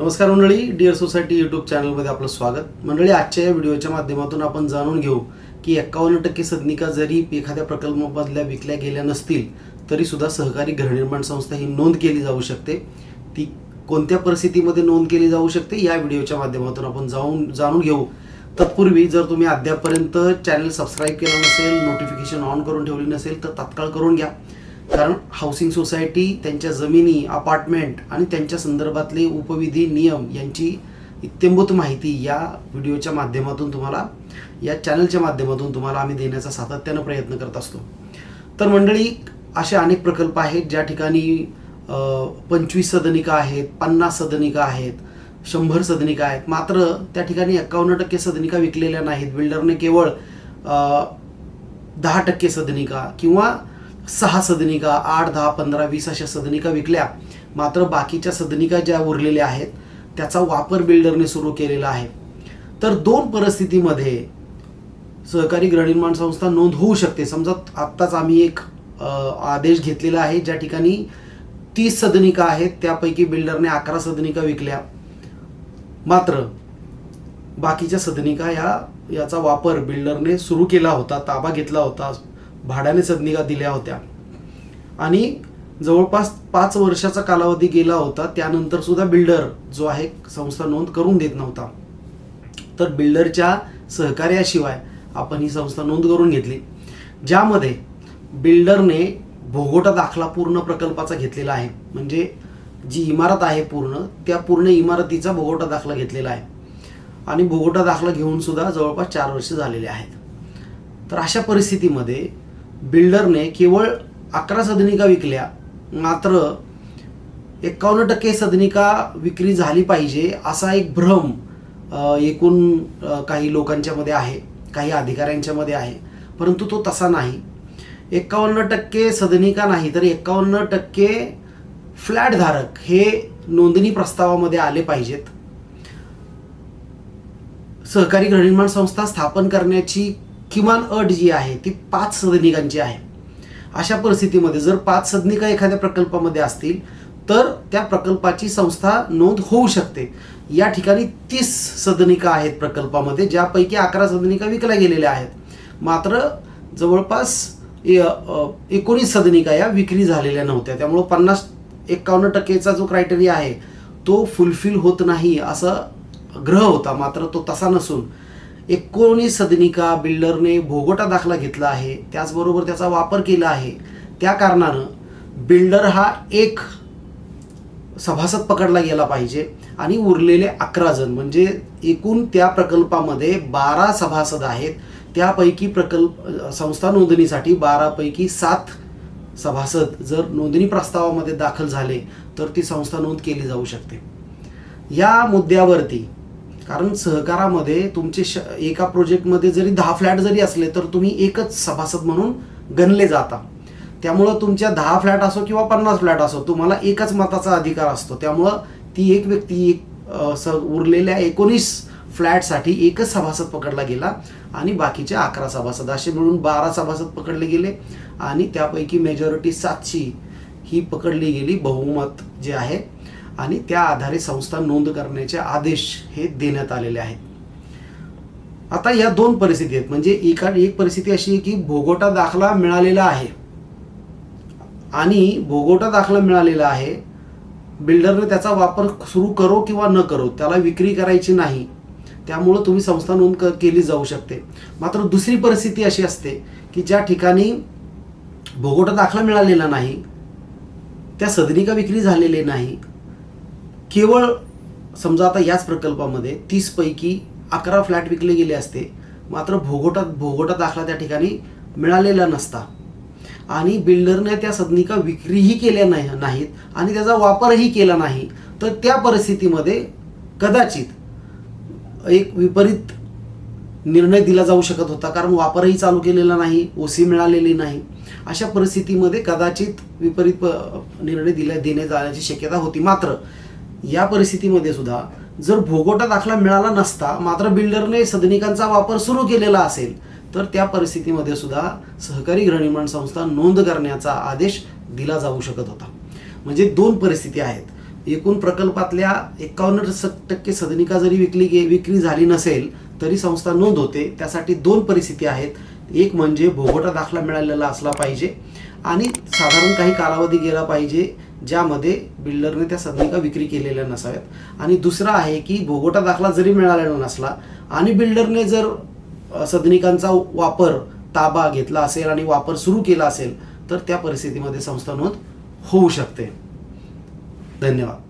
नमस्कार मंडळी dear society YouTube चॅनलमध्ये आपलं स्वागत. मंडळी आजच्या या व्हिडिओच्या माध्यमातून आपण जाणून घेऊ की एक्कावन्न टक्के सदनिका जरी एखाद्या प्रकल्पामधल्या विकल्या गेल्या नसतील तरी सुद्धा सहकारी गृहनिर्माण संस्था ही नोंद केली जाऊ शकते. ती कोणत्या परिस्थितीमध्ये नोंद केली जाऊ शकते या व्हिडिओच्या माध्यमातून आपण जाऊन जाणून घेऊ. तत्पूर्वी जर तुम्ही अद्यापपर्यंत चॅनल सबस्क्राईब केलं नसेल नोटिफिकेशन ऑन करून ठेवली नसेल तर तात्काळ करून घ्या. कारण हाऊसिंग सोसायटी त्यांच्या जमिनी अपार्टमेंट आणि त्यांच्या संदर्भातले उपविधी नियम यांची इत्यंभूत माहिती या व्हिडिओच्या माध्यमातून तुम्हाला या चॅनलच्या माध्यमातून तुम्हाला आम्ही देण्याचा सातत्यानं प्रयत्न करत असतो. तर मंडळी असे अनेक प्रकल्प आहेत ज्या ठिकाणी पंचवीस सदनिका आहेत पन्नास सदनिका आहेत शंभर सदनिका आहेत. मात्र त्या ठिकाणी एक्कावन्न टक्के सदनिका विकलेल्या नाहीत. बिल्डरने केवळ दहा टक्के सदनिका किंवा सहा सदनिका आठ दहा पंधरा वीस अशा सदनिका विकल्या. मात्र बाकीच्या सदनिका ज्या उरलेल्या आहेत त्याचा वापर बिल्डरने सुरू केलेला आहे. तर दोन परिस्थितीमध्ये सहकारी गृहनिर्माण संस्था नोंद होऊ शकते. समजा आत्ताच आम्ही एक आदेश घेतलेला आहे ज्या ठिकाणी तीस सदनिका आहेत त्यापैकी बिल्डरने अकरा सदनिका विकल्या. मात्र बाकीच्या सदनिका या याचा वापर बिल्डरने सुरू केला होता ताबा घेतला होता भाड्याने सदनिका दिल्या होत्या. आणि जवळपास पाच वर्षाचा कालावधी गेला होता त्यानंतर सुद्धा बिल्डर जो आहे संस्था नोंद करून देत नव्हता. तर बिल्डरच्या सहकार्याशिवाय आपण ही संस्था नोंद करून घेतली. ज्यामध्ये बिल्डरने भोगोटा दाखला पूर्ण प्रकल्पाचा घेतलेला आहे. म्हणजे जी इमारत आहे पूर्ण त्या पूर्ण इमारतीचा भोगोटा दाखला घेतलेला आहे. आणि भोगोटा दाखला घेऊन सुद्धा जवळपास चार वर्ष झालेले आहेत. तर अशा परिस्थितीमध्ये बिल्डरने केवळ अकरा सदनिका विकल्या. मात्र एकावन्न टक्के सदनिका विक्री झाली पाहिजे असा एक भ्रम एकूण काही लोकांच्या मध्ये आहे काही अधिकाऱ्यांच्या मध्ये आहे. परंतु तो तसा नाही. एकावन्न टक्के सदनिका नाही तर एकावन्न टक्के फ्लॅटधारक हे नोंदणी प्रस्तावामध्ये आले पाहिजेत. सहकारी गृहनिर्माण संस्था स्थापन करण्याची किमान अट जी आहे ती पाच सदनिकांची आहे. अशा परिस्थितीमध्ये जर पाच सदनिका एखाद्या प्रकल्पामध्ये असतील तर त्या प्रकल्पाची संस्था नोंद होऊ शकते. या ठिकाणी तीस सदनिका आहेत प्रकल्पामध्ये ज्यापैकी अकरा सदनिका विकल्या गेलेल्या आहेत. मात्र जवळपास एकोणीस सदनिका या विक्री झालेल्या नव्हत्या. त्यामुळं पन्नास एक्कावन्न टक्केचा जो क्रायटेरिया आहे तो फुलफिल होत नाही असा ग्रह होता. मात्र तो तसा नसून एकोणीस सदनिका बिल्डरने भोगोटा दाखला घेतला आहे. त्याचबरोबर त्याचा वापर केला आहे. त्या कारणानं बिल्डर हा एक सभासद पकडला गेला पाहिजे आणि उरलेले अकरा जण म्हणजे एकूण त्या प्रकल्पामध्ये बारा सभासद आहेत. त्यापैकी प्रकल्प संस्था नोंदणीसाठी बारापैकी सात सभासद जर नोंदणी प्रस्तावामध्ये दाखल झाले तर ती संस्था नोंद केली जाऊ शकते. या मुद्द्यावरती कारण सहकारामध्ये तुमचे श एका प्रोजेक्टमध्ये जरी दहा फ्लॅट जरी असले तर तुम्ही एकच सभासद म्हणून गणले जाता. त्यामुळं तुमच्या दहा फ्लॅट असो किंवा पन्नास फ्लॅट असो तुम्हाला एकच मताचा अधिकार असतो. त्यामुळं ती एक व्यक्ती एक स उरलेल्या एकोणीस फ्लॅटसाठी एकच सभासद पकडला गेला आणि बाकीचे अकरा सभासद असे मिळून बारा सभासद पकडले गेले आणि त्यापैकी मेजॉरिटी सातशी ही पकडली गेली बहुमत जे आहे. आणि त्या आधारे संस्था नोंद करण्याचे आदेश हे देण्यात आलेले आहेत. आता या दोन परिस्थिती आहेत. म्हणजे एका एक परिस्थिती अशी आहे की भोगोटा दाखला मिळालेला आहे. आणि भोगोटा दाखला मिळालेला आहे. बिल्डरने त्याचा वापर सुरू करो किंवा न करो त्याला विक्री करायची नाही. त्यामुळं तुम्ही संस्था नोंद क- केली जाऊ शकते. मात्र दुसरी परिस्थिती अशी असते की ज्या ठिकाणी भोगोटा दाखला मिळालेला नाही त्या सदनिका विक्री झालेले नाही केवळ समजा आता याच प्रकल्पामध्ये तीसपैकी अकरा फ्लॅट विकले गेले असते मात्र भोगोटा भोगोटा दाखला त्या ठिकाणी मिळालेला नसता. आणि बिल्डरने त्या सदनिका विक्रीही केल्या नाही नाहीत आणि त्याचा वापरही केला नाही तर त्या परिस्थितीमध्ये कदाचित एक विपरीत निर्णय दिला जाऊ शकत होता कारण वापरही चालू केलेला नाही ओसी मिळालेली नाही. अशा परिस्थितीमध्ये कदाचित विपरीत प- निर्णय दिला देणे जाण्याची शक्यता होती. मात्र या परिस्थितीमध्ये सुद्धा जर भोगोटा दाखला मिळाला नसता मात्र बिल्डरने सदनिकांचा वापर सुरू केलेला असेल तर त्या परिस्थितीमध्ये सुद्धा सहकारी गृहनिर्माण संस्था नोंद करण्याचा आदेश दिला जाऊ शकत होता. म्हणजे दोन परिस्थिती आहेत. एकूण प्रकल्पातल्या एकावन्न टक्के सदनिका जरी विकली गे विक्री झाली नसेल तरी संस्था नोंद होते. त्यासाठी दोन परिस्थिती आहेत. एक म्हणजे भोगोटा दाखला मिळालेला असला पाहिजे आणि साधारण काही कालावधी गेला पाहिजे ज्यामध्ये बिल्डरने त्या सदनिका विक्री केलेल्या नसाव्यात. आणि दुसरा आहे की भोगोटा दाखला जरी मिळालेला नसला आणि बिल्डरने जर सदनिकांचा वापर ताबा घेतला असेल आणि वापर सुरू केला असेल तर त्या परिस्थितीमध्ये संस्था नोंद होऊ शकते. धन्यवाद.